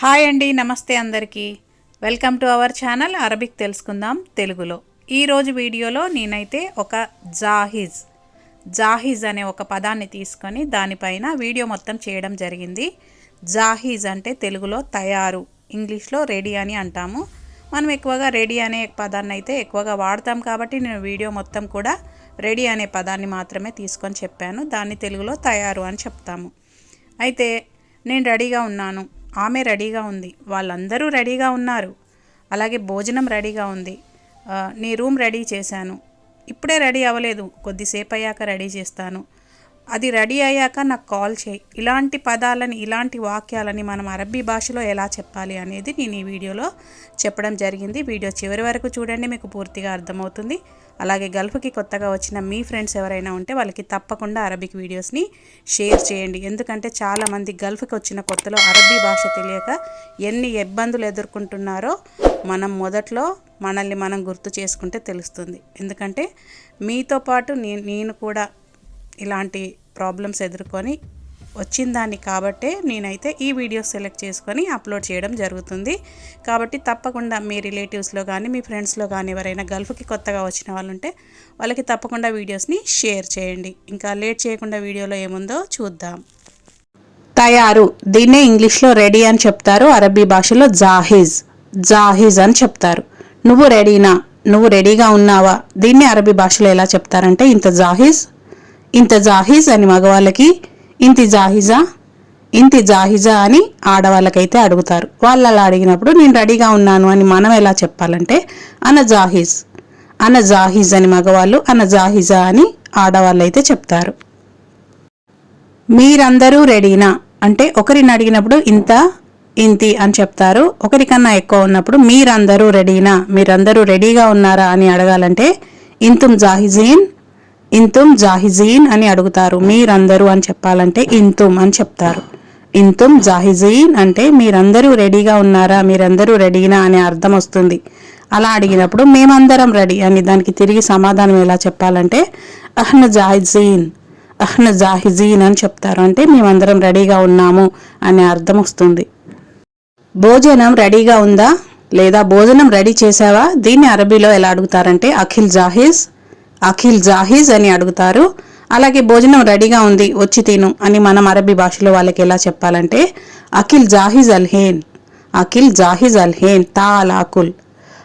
Hi అండి నమస్తే అందరికీ. Welcome to our channel Arabic తెలుసుకుందాం తెలుగులో. ఈరోజు వీడియోలో నేనైతే ఒక జాహిజ్ జాహిజ్ అనే ఒక పదాన్ని తీసుకొని దానిపైన వీడియో మొత్తం చేయడం జరిగింది. జాహిజ్ అంటే తెలుగులో తయారు ఇంగ్లీష్లో రెడీ అని అంటాము. మనం ఎక్కువగా రెడీ అనే పదాన్ని అయితే ఎక్కువగా వాడతాం కాబట్టి నేను వీడియో మొత్తం కూడా రెడీ అనే పదాన్ని మాత్రమే తీసుకొని చెప్పాను. దాన్ని తెలుగులో తయారు అని చెప్తాము. అయితే నేను రెడీగా ఉన్నాను. ఆమె రెడీగా ఉంది. వాళ్ళందరూ రెడీగా ఉన్నారు. అలాగే భోజనం రెడీగా ఉంది. నీ రూమ్ రెడీ చేశాను. ఇప్పుడే రెడీ అవ్వలేదు. కొద్దిసేపు అయ్యాక రెడీ చేస్తాను. అది రెడీ అయ్యాక నాకు కాల్ చేయి. ఇలాంటి పదాలని ఇలాంటి వాక్యాలని మనం అరబ్బీ భాషలో ఎలా చెప్పాలి అనేది నేను ఈ వీడియోలో చెప్పడం జరిగింది. వీడియో చివరి వరకు చూడండి మీకు పూర్తిగా అర్థమవుతుంది. అలాగే గల్ఫ్కి కొత్తగా వచ్చిన మీ ఫ్రెండ్స్ ఎవరైనా ఉంటే వాళ్ళకి తప్పకుండా అరబిక్ వీడియోస్ని షేర్ చేయండి. ఎందుకంటే చాలామంది గల్ఫ్కి వచ్చిన కొత్తలో అరబీ భాష తెలియక ఎన్ని ఇబ్బందులు ఎదుర్కొంటున్నారో మనం మొదట్లో మనల్ని మనం గుర్తు చేసుకుంటే తెలుస్తుంది. ఎందుకంటే మీతో పాటు నేను నేను కూడా ఇలాంటి ప్రాబ్లమ్స్ ఎదుర్కొని వచ్చిన దాన్ని కాబట్టే నేనైతే ఈ వీడియో సెలెక్ట్ చేసుకొని అప్లోడ్ చేయడం జరుగుతుంది. కాబట్టి తప్పకుండా మీ రిలేటివ్స్లో కానీ మీ ఫ్రెండ్స్లో కానీ ఎవరైనా గల్ఫ్కి కొత్తగా వచ్చిన వాళ్ళు ఉంటే వాళ్ళకి తప్పకుండా వీడియోస్ని షేర్ చేయండి. ఇంకా లేట్ చేయకుండా వీడియోలో ఏముందో చూద్దాం. తయారు దీన్నే ఇంగ్లీష్లో రెడీ అని చెప్తారు అరబీ భాషలో జాహిజ్ జాహిజ్ అని చెప్తారు. నువ్వు రెడీనా? నువ్వు రెడీగా ఉన్నావా? దీన్ని అరబీ భాషలో ఎలా చెప్తారంటే ఇంత జాహిజ్ ఇంత జాహీజ్ అని మగవాళ్ళకి ఇంతి జాహిజా ఇంతి జాహిజా అని ఆడవాళ్ళకైతే అడుగుతారు. వాళ్ళు అలా అడిగినప్పుడు నేను రెడీగా ఉన్నాను అని మనం ఎలా చెప్పాలంటే అన జాహిజ్ అన జాహిజ్ అని మగవాళ్ళు అన జాహిజా అని ఆడవాళ్ళు అయితే చెప్తారు. మీరందరూ రెడీనా? అంటే ఒకరిని అడిగినప్పుడు ఇంత ఇంతి అని చెప్తారు. ఒకరికన్నా ఎక్కువ ఉన్నప్పుడు మీరందరూ రెడీనా? మీరందరూ రెడీగా ఉన్నారా అని అడగాలంటే ఇంతుం జాహిజీన్ ఇంతుమ్ జాహిజీన్ అని అడుగుతారు. మీరందరూ అని చెప్పాలంటే ఇంతుమ్ అని చెప్తారు. ఇంతుమ్ జాహిజీన్ అంటే మీరందరూ రెడీగా ఉన్నారా? మీరందరూ రెడీనా అనే అర్థం వస్తుంది. అలా అడిగినప్పుడు మేమందరం రెడీ అని దానికి తిరిగి సమాధానం ఎలా చెప్పాలంటే అహ్న జాహిజీన్ అహ్న జాహిజీన్ అని చెప్తారు. అంటే మేమందరం రెడీగా ఉన్నాము అనే అర్థం వస్తుంది. భోజనం రెడీగా ఉందా? లేదా భోజనం రెడీ చేసావా దీన్ని అరబీలో ఎలా అడుగుతారంటే అఖిల్ జాహిజ్ అఖిల్ జాహిజ్ అని అడుగుతారు. అలాగే భోజనం రెడీగా ఉంది వచ్చి తిను అని మనం అరబీ భాషలో వాళ్ళకి ఎలా చెప్పాలంటే అఖిల్ జాహిజ్ అల్హేన్ అఖిల్ జాహిజ్ అల్హేన్ తాల్ ఆకుల్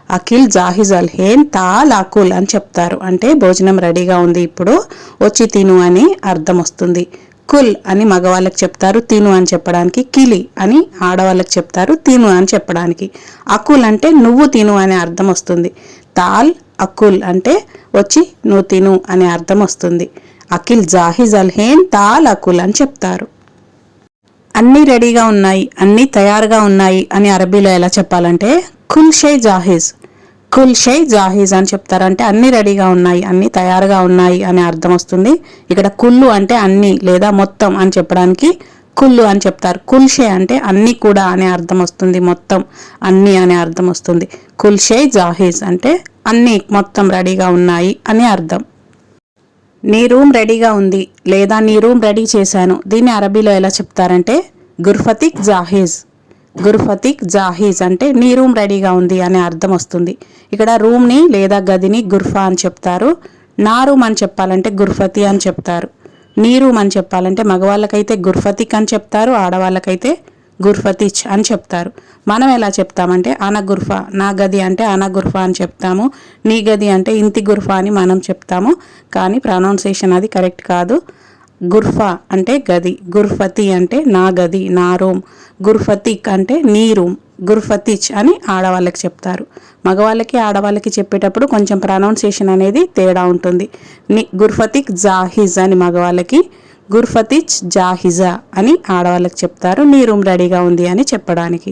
అఖిల్ జాహిజ్ అల్హేన్ తాల్ ఆకుల్ అని చెప్తారు. అంటే భోజనం రెడీగా ఉంది ఇప్పుడు వచ్చి తిను అని అర్థం వస్తుంది. కుల్ అని మగవాళ్ళకి చెప్తారు తిను అని చెప్పడానికి కిలి అని ఆడవాళ్ళకి చెప్తారు తిను అని చెప్పడానికి. అకుల్ అంటే నువ్వు తిను అనే అర్థం వస్తుంది. తాల్ అకుల్ అంటే వచ్చి నువ్వు తిను అనే అర్థం వస్తుంది. అఖిల్ జాహిజ్ అల్హేన్ తాల్ అకుల్ అని చెప్తారు. అన్నీ రెడీగా ఉన్నాయి అన్నీ తయారుగా ఉన్నాయి అని అరబీలో ఎలా చెప్పాలంటే కుల్ షే జాహిజ్ కుల్ షే జాహిజ్ అని చెప్తారు అంటే అన్ని రెడీగా ఉన్నాయి అన్ని తయారుగా ఉన్నాయి అనే అర్థం వస్తుంది. ఇక్కడ కుల్లు అంటే అన్ని లేదా మొత్తం అని చెప్పడానికి కుల్లు అని చెప్తారు. కుల్షే అంటే అన్ని కూడా అనే అర్థం వస్తుంది. మొత్తం అన్ని అనే అర్థం వస్తుంది. కుల్షే జాహీజ్ జాహిజ్ అంటే అన్ని మొత్తం రెడీగా ఉన్నాయి అని అర్థం. నీ రూమ్ రెడీగా ఉంది లేదా నీ రూమ్ రెడీ చేశాను దీన్ని అరబీలో ఎలా చెప్తారంటే గుర్ఫతిక్ జాహీజ్ గుర్ఫతిక్ జాహీజ్ అంటే నీ రూమ్ రెడీగా ఉంది అనే అర్థం వస్తుంది. ఇక్కడ రూమ్ని లేదా గదిని గుర్ఫా అని చెప్తారు నా రూమ్ అని చెప్పాలంటే గుర్ఫతి అని చెప్తారు నీ రూమ్ అని చెప్పాలంటే మగవాళ్ళకైతే గుర్ఫతిక్ అని చెప్తారు ఆడవాళ్ళకైతే గుర్ఫతిచ్ అని చెప్తారు. మనం ఎలా చెప్తామంటే అన గుర్ఫా నా గది అంటే అన గుర్ఫా అని చెప్తాము. నీ గది అంటే ఇంతి గుర్ఫా అని మనం చెప్తాము. కానీ ప్రొనౌన్సియేషన్ అది కరెక్ట్ కాదు. గుర్ఫా అంటే గది గుర్ఫతి అంటే నా గది నా రూమ్ గుర్ఫతిక్ అంటే నీ రూమ్ గుర్ఫతిచ్ అని ఆడవాళ్ళకి చెప్తారు. మగవాళ్ళకి ఆడవాళ్ళకి చెప్పేటప్పుడు కొంచెం ప్రొనౌన్సియేషన్ అనేది తేడా ఉంటుంది. ని గుర్ఫతిక్ జాహిజ్ అని మగవాళ్ళకి గుర్ఫతిచ్ జాహిజా అని ఆడవాళ్ళకి చెప్తారు. నీ రూమ్ రెడీగా ఉంది అని చెప్పడానికి.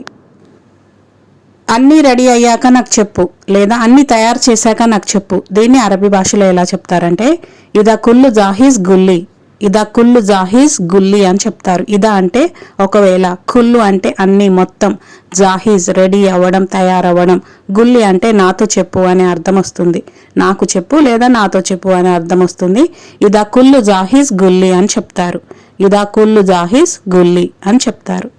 అన్నీ రెడీ అయ్యాక నాకు చెప్పు. లేదా అన్నీ తయారు చేశాక నాకు చెప్పు. దీన్ని అరబీ భాషలో ఎలా చెప్తారంటే ఇదా కుల్లు జాహీజ్ గుల్లి ఇదా కుల్లు జాహీజ్ గుల్లి అని చెప్తారు. ఇదా అంటే ఒకవేళ కుల్లు అంటే అన్నీ మొత్తం జాహీజ్ రెడీ అవ్వడం తయారవ్వడం. గుల్లి అంటే నాతో చెప్పు అనే అర్థం వస్తుంది. నాకు చెప్పు లేదా నాతో చెప్పు అనే అర్థం వస్తుంది. ఇదా కుల్లు జాహీజ్ గుల్లి అని చెప్తారు. ఇదా కుల్లు జాహీజ్ గుల్లి అని చెప్తారు.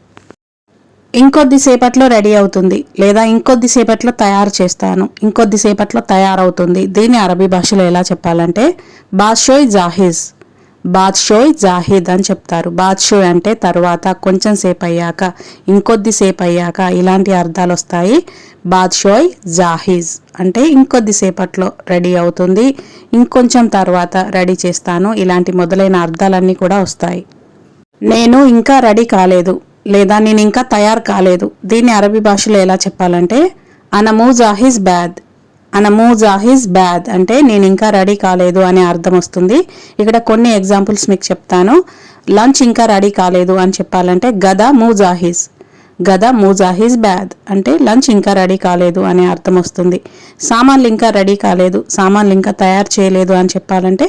ఇంకొద్దిసేపట్లో రెడీ అవుతుంది లేదా ఇంకొద్దిసేపట్లో తయారు చేస్తాను. ఇంకొద్దిసేపట్లో తయారవుతుంది. దీన్ని అరబీ భాషలో ఎలా చెప్పాలంటే బాద్షోయ్ జాహీజ్. బాద్షోయ్ జాహిద్ అని చెప్తారు. బాద్షోయ్ అంటే తర్వాత కొంచెం సేపు అయ్యాక ఇంకొద్దిసేపు అయ్యాక ఇలాంటి అర్థాలు వస్తాయి. బాద్షోయ్ జాహిజ్ అంటే ఇంకొద్దిసేపట్లో రెడీ అవుతుంది. ఇంకొంచెం తర్వాత రెడీ చేస్తాను. ఇలాంటి మొదలైన అర్థాలన్నీ కూడా వస్తాయి. నేను ఇంకా రెడీ కాలేదు లేదా నేను ఇంకా తయారు కాలేదు. దీన్ని అరబీ భాషలో ఎలా చెప్పాలంటే అనము జాహిజ్ బ్యాద్. అనమూజా హిజ్ బ్యాద్ అంటే నేను ఇంకా రెడీ కాలేదు అనే అర్థం వస్తుంది. ఇక్కడ కొన్ని ఎగ్జాంపుల్స్ మీకు చెప్తాను. లంచ్ ఇంకా రెడీ కాలేదు అని చెప్పాలంటే గద మూజాహిజ్ గద మూజాహిజ్ బ్యాద్ అంటే లంచ్ ఇంకా రెడీ కాలేదు అనే అర్థం వస్తుంది. సామాన్లు ఇంకా రెడీ కాలేదు. సామాన్లు ఇంకా తయారు చేయలేదు అని చెప్పాలంటే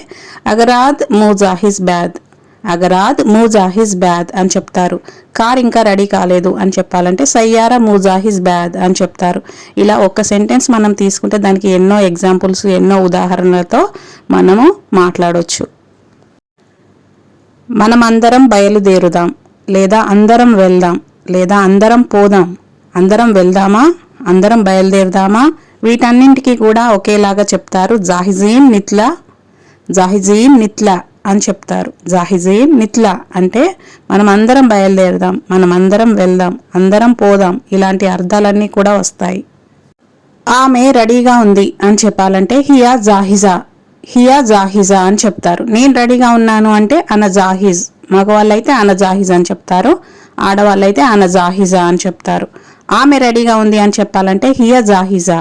అగరాద్ మూజాహిజ్ బ్యాద్ అగరాద్ మూజాహిజ్ బ్యాద్ అని చెప్తారు. కార్ ఇంకా రెడీ కాలేదు అని చెప్పాలంటే సయ్యారా మూజాహిజ్ బ్యాద్ అని చెప్తారు. ఇలా ఒక సెంటెన్స్ మనం తీసుకుంటే దానికి ఎన్నో ఎగ్జాంపుల్స్ ఎన్నో ఉదాహరణలతో మనము మాట్లాడవచ్చు మనం అందరం బయలుదేరుదాం లేదా అందరం వెళ్దాం లేదా అందరం పోదాం అందరం వెళ్దామా అందరం బయలుదేరుదామా? వీటన్నింటికి కూడా ఒకేలాగా చెప్తారు జాహిజీన్ నిత్లా జాహిజీన్ నిత్లా అని చెప్తారు. జాహిజే నిత్లా అంటే మనం అందరం బయలుదేరుదాం మనం అందరం వెళ్దాం అందరం పోదాం ఇలాంటి అర్థాలన్నీ కూడా వస్తాయి. ఆమె రెడీగా ఉంది అని చెప్పాలంటే హియా జాహిజా హియా జాహిజా అని చెప్తారు. నేను రెడీగా ఉన్నాను అంటే అన జాహిజ్ మగవాళ్ళైతే అన జాహిజ్ అని చెప్తారు ఆడవాళ్ళైతే అన జాహిజా అని చెప్తారు. ఆమె రెడీగా ఉంది అని చెప్పాలంటే హియా జాహిజా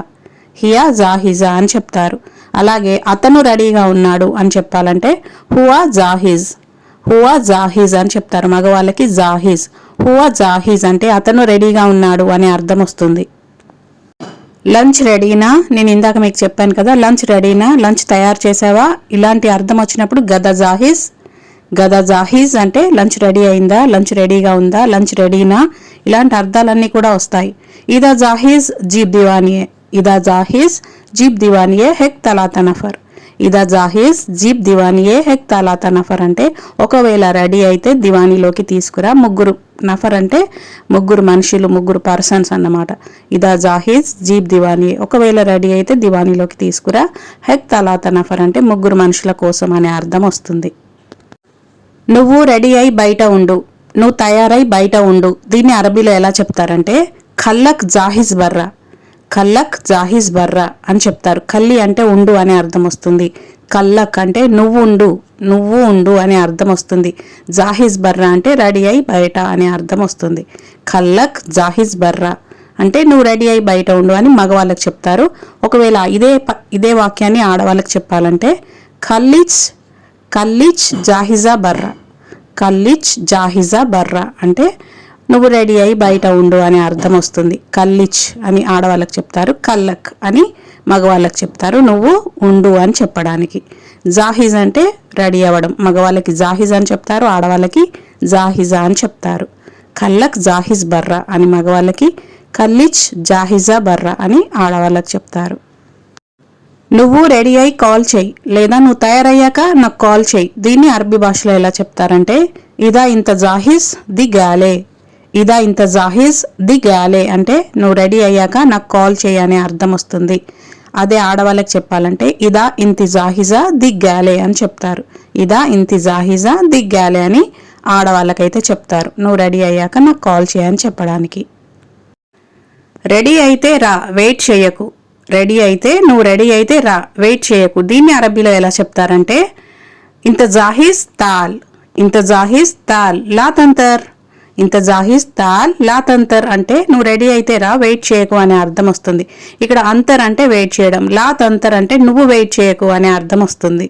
హియా జాహిజా అని చెప్తారు. అలాగే అతను రెడీగా ఉన్నాడు అని చెప్పాలంటే హువా జాహిజ్ హువా జాహిజ్ అని చెప్తారు మగవాళ్ళకి జాహిజ్ హువా జాహిజ్ అంటే అతను రెడీగా ఉన్నాడు అనే అర్థం వస్తుంది. లంచ్ రెడీనా? నేను ఇందాక మీకు చెప్పాను కదా లంచ్ రెడీనా? లంచ్ తయారు చేసావా? ఇలాంటి అర్థం వచ్చినప్పుడు గద జాహిజ్ గద జాహిజ్ అంటే లంచ్ రెడీ అయిందా లంచ్ రెడీగా ఉందా లంచ్ రెడీనా? ఇలాంటి అర్థాలన్నీ కూడా వస్తాయి. ఇదా జాహిజ్ జీబ్ దివానియే. ఇదా జాహిజ్ జీప్ దివానియే హెక్ తలాత నఫర్. ఇదా జాహిజ్ జీప్ దివానియే హెక్ తలాత నఫర్ అంటే ఒకవేళ రెడీ అయితే దివానీలోకి తీసుకురా ముగ్గురు నఫర్ అంటే ముగ్గురు మనుషులు ముగ్గురు పర్సన్స్ అన్నమాట. ఇదా జాహిజ్ జీప్ దివానీ ఒకవేళ రెడీ అయితే దివానీలోకి తీసుకురా హెక్ తలాత నఫర్ అంటే ముగ్గురు మనుషుల కోసం అనే అర్థం వస్తుంది. నువ్వు రెడీ అయి బయట ఉండు. నువ్వు తయారై బయట ఉండు. దీన్ని అరబీలో ఎలా చెప్తారంటే ఖల్లక్ జాహిజ్ బర్రా. కల్లక్ జాహిజ్ బర్రా అని చెప్తారు. కల్లి అంటే ఉండు అనే అర్థం వస్తుంది. కల్లక్ అంటే నువ్వు ఉండు నువ్వు ఉండు అనే అర్థం వస్తుంది. జాహిజ్ బర్రా అంటే రెడీ అయి బయట అనే అర్థం వస్తుంది. కల్లక్ జాహిజ్ బర్రా అంటే నువ్వు రెడీ అయి బయట ఉండు అని మగవాళ్ళకి చెప్తారు. ఒకవేళ ఇదే ఇదే వాక్యాన్ని ఆడవాళ్ళకి చెప్పాలంటే కల్లిచ్ కల్లిచ్ జాహిజా బర్రా. కల్లిచ్ జాహిజా బర్రా అంటే నువ్వు రెడీ అయి బయట ఉండు అనే అర్థం వస్తుంది. కల్లిచ్ అని ఆడవాళ్ళకి చెప్తారు. కల్లక్ అని మగవాళ్ళకి చెప్తారు. నువ్వు ఉండు అని చెప్పడానికి. జాహిజ్ అంటే రెడీ అవ్వడం. మగవాళ్ళకి జాహిజ్ అని చెప్తారు. ఆడవాళ్ళకి జాహిజా అని చెప్తారు. కల్లక్ జాహిజ్ బర్రా అని మగవాళ్ళకి కల్లిచ్ జాహిజా బర్రా అని ఆడవాళ్ళకి చెప్తారు. నువ్వు రెడీ అయి కాల్ చేయి. లేదా నువ్వు తయారయ్యాక నాకు కాల్ చేయి. దీన్ని అరబీ భాషలో ఎలా చెప్తారంటే ఇదా ఇంత జాహిజ్ ది గాలే ఇదా ఇంత జాహిజ్ ది గాలే అంటే నువ్వు రెడీ అయ్యాక నాకు కాల్ చేయనే అర్థం వస్తుంది. అదే ఆడవాళ్ళకి చెప్పాలంటే ఇదా ఇంతి జాహిజా ది గాలే అని చెప్తారు. ఇదా ఇంతి జాహిజా ది గాలే అని ఆడవాళ్ళకైతే చెప్తారు. నువ్వు రెడీ అయ్యాక నాకు కాల్ చేయని చెప్పడానికి. రెడీ అయితే రా వెయిట్ చేయకు. రెడీ అయితే నువ్వు రెడీ అయితే రా వెయిట్ చేయకు. దీన్ని అరబీలో ఎలా చెప్తారంటే ఇంత జాహిజ్ తాల్. ఇంత జాహిజ్ తాల్. లా తంతర్. ఇంత జాహిజ్ తాల్ లా తంతర్ అంటే నువ్వు రెడీ అయితే రా వెయిట్ చేయకు అనే అర్థం వస్తుంది. ఇక్కడ అంతర్ అంటే వెయిట్ చేయడం లా తంతర్ అంటే నువ్వు వెయిట్ చేయకు అనే అర్థం వస్తుంది.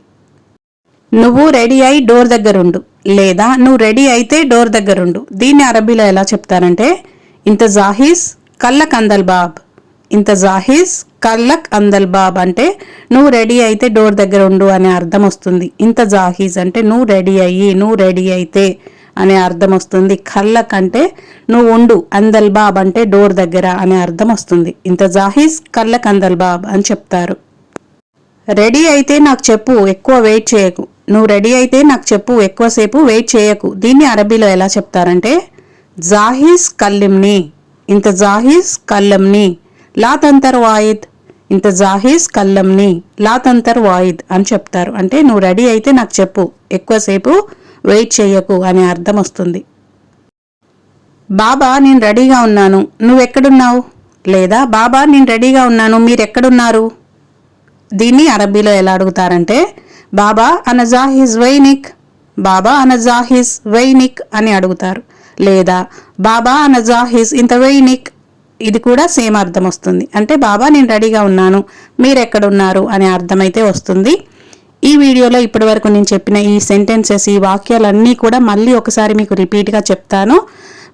నువ్వు రెడీ అయి డోర్ దగ్గరుండు లేదా నువ్వు రెడీ అయితే డోర్ దగ్గరుండు దీన్ని అరబీలో ఎలా చెప్తారంటే ఇంత జాహీస్ కల్లక్ అందల్ బాబ్. ఇంత జాహీస్ కల్లక్ అందల్ బాబ్ అంటే నువ్వు రెడీ అయితే డోర్ దగ్గర ఉండు అనే అర్థం వస్తుంది. ఇంత జాహిజ్ అంటే నువ్వు రెడీ అయ్యి నువ్వు రెడీ అయితే. అనే అర్థం వస్తుంది. కళ్ళ కంటే నువ్వు ఉండు అందల్ బాబ్ అంటే డోర్ దగ్గర అనే అర్థం వస్తుంది. ఇంత జాహీజ్ కళ్ళకు అందల్ బాబ్ అని చెప్తారు. రెడీ అయితే నాకు చెప్పు ఎక్కువ వెయిట్ చేయకు. నువ్వు రెడీ అయితే నాకు చెప్పు ఎక్కువసేపు వెయిట్ చేయకు. దీన్ని అరబీలో ఎలా చెప్తారంటే జాహీజ్ కల్లిమ్ని ఇంత జాహీస్ కల్లంని లా తంతర్ వాయిద్ ఇంత జాహీస్ కల్లంని లా తంతర్ వాయిద్ అని చెప్తారు. అంటే నువ్వు రెడీ అయితే నాకు చెప్పు ఎక్కువసేపు వెయిట్ చేయకు అనే అర్థం వస్తుంది. బాబా నేను రెడీగా ఉన్నాను. నువ్వెక్కడున్నావు? లేదా బాబా నేను రెడీగా ఉన్నాను. మీరెక్కడున్నారు? దీన్ని అరబీలో ఎలా అడుగుతారంటే బాబా అనజాహిజ్ వైనిక్ బాబా అనజాహిజ్ వైనిక్ అని అడుగుతారు. లేదా బాబా అనజాహిజ్ ఇంత వైనిక్ ఇది కూడా సేమ్ అర్థం వస్తుంది. అంటే బాబా నేను రెడీగా ఉన్నాను. మీరెక్కడున్నారు? అనే అర్థమైతే వస్తుంది. ఈ వీడియోలో ఇప్పటి వరకు నేను చెప్పిన ఈ సెంటెన్సెస్ ఈ వాక్యాలన్నీ కూడా మళ్ళీ ఒకసారి మీకు రిపీట్గా చెప్తాను.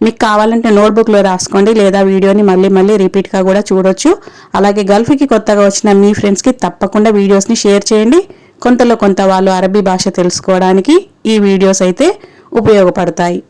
మీకు కావాలంటే నోట్బుక్లో రాసుకోండి లేదా వీడియోని మళ్ళీ మళ్ళీ రిపీట్గా కూడా చూడొచ్చు. అలాగే గల్ఫ్కి కొత్తగా వచ్చిన మీ ఫ్రెండ్స్కి తప్పకుండా వీడియోస్ని షేర్ చేయండి. కొంతలో కొంత వాళ్ళు అరబీ భాష తెలుసుకోవడానికి ఈ వీడియోస్ అయితే ఉపయోగపడతాయి.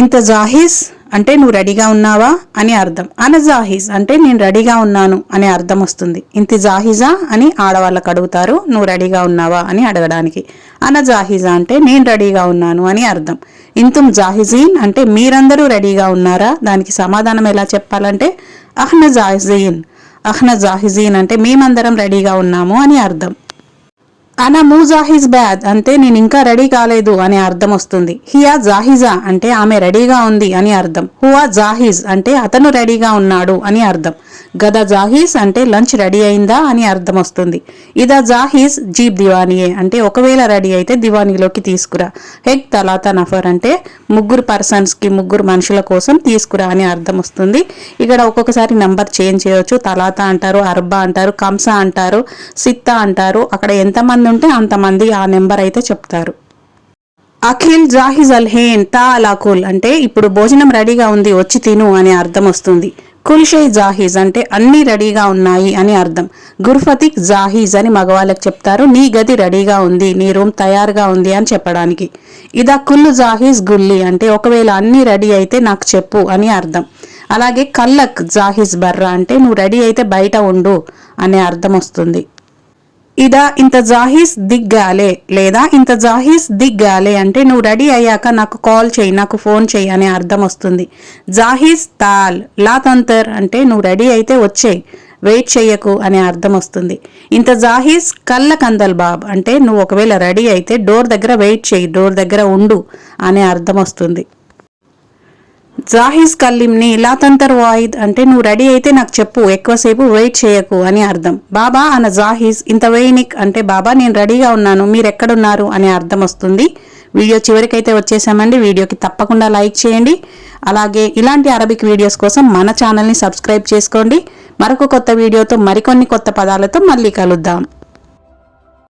ఇంత జాహీస్ అంటే నువ్వు రెడీగా ఉన్నావా అని అర్థం. అనజాహీజ్ అంటే నేను రెడీగా ఉన్నాను అనే అర్థం వస్తుంది. ఇంత జాహీజా అని ఆడవాళ్ళకు అడుగుతారు నువ్వు రెడీగా ఉన్నావా? అని అడగడానికి. అనజాహీజా అంటే నేను రెడీగా ఉన్నాను అని అర్థం. ఇంతుం జాహిజీన్ అంటే మీరందరూ రెడీగా ఉన్నారా? దానికి సమాధానం ఎలా చెప్పాలంటే అహ్న జాహిజీన్. అహ్న జాహిజీన్ అంటే మేమందరం రెడీగా ఉన్నాము అని అర్థం. అనా మూ జాహిజ్ బ్యాద్ అంటే నేను ఇంకా రెడీ కాలేదు అనే అర్థం వస్తుంది. హియా జాహిజా అంటే ఆమె రెడీగా ఉంది అని అర్థం. హువా జాహిజ్ అంటే అతను రెడీగా ఉన్నాడు అని అర్థం. గద జాహీజ్ అంటే లంచ్ రెడీ అయిందా అని అర్థం వస్తుంది. ఇదా జాహీజ్ జీప్ దివానియే అంటే ఒకవేళ రెడీ అయితే దివానీలోకి తీసుకురా. హెగ్ తలాతా నఫర్ అంటే ముగ్గురు పర్సన్స్కి ముగ్గురు మనుషుల కోసం తీసుకురా అని అర్థం వస్తుంది. ఇక్కడ ఒక్కొక్కసారి నంబర్ చేంజ్ చేయొచ్చు. తలాతా అంటారు అర్బా అంటారు కంస అంటారు సిత్తా అంటారు. అక్కడ ఎంతమంది ఉంటే అంతమంది ఆ నెంబర్ అయితే చెప్తారు. అఖిల్ జాహిజ్ అల్హేన్ తా అలాకుల్ అంటే ఇప్పుడు భోజనం రెడీగా ఉంది వచ్చి తిను అనే అర్థం వస్తుంది. కుల్షై జాహీజ్ అంటే అన్ని రెడీగా ఉన్నాయి అని అర్థం. గుర్ఫతిక్ జాహీజ్ అని మగవాళ్ళకి చెప్తారు నీ గది రెడీగా ఉంది నీ రూమ్ తయారుగా ఉంది అని చెప్పడానికి. ఇదా కుల్లు జాహీజ్ గుల్లి అంటే ఒకవేళ అన్ని రెడీ అయితే నాకు చెప్పు అని అర్థం. అలాగే కల్లక్ జాహీజ్ బర్రా అంటే నువ్వు రెడీ అయితే బయట ఉండు అనే అర్థం వస్తుంది. ఇదా ఇంత జాహీస్ దిగ్గాలే లేదా ఇంత జాహీస్ దిగ్గాలే అంటే నువ్వు రెడీ అయ్యాక నాకు కాల్ చేయి నాకు ఫోన్ చేయి అనే అర్థం వస్తుంది. జాహీస్ తాల్ లా తంతర్ అంటే నువ్వు రెడీ అయితే వచ్చేయి వెయిట్ చెయ్యకు అనే అర్థం వస్తుంది. ఇంత జాహీస్ కళ్ళ కందల్ బాబ్ అంటే నువ్వు ఒకవేళ రెడీ అయితే డోర్ దగ్గర వెయిట్ చేయి డోర్ దగ్గర ఉండు అనే అర్థం వస్తుంది. జాహిజ్ కల్లింని లాతంతర్ వాయిద్ అంటే నువ్వు రెడీ అయితే నాకు చెప్పు ఎక్కువసేపు వెయిట్ చేయకు అని అర్థం. బాబా అన్న జాహిజ్ ఇంత వెయినిక్ అంటే బాబా నేను రెడీగా ఉన్నాను మీరు ఎక్కడున్నారు అనే అర్థం వస్తుంది. వీడియో చివరికైతే వచ్చేసామండి. వీడియోకి తప్పకుండా లైక్ చేయండి. అలాగే ఇలాంటి అరబిక్ వీడియోస్ కోసం మన ఛానల్ని సబ్స్క్రైబ్ చేసుకోండి. మరొక కొత్త వీడియోతో మరికొన్ని కొత్త పదాలతో మళ్ళీ కలుద్దాం.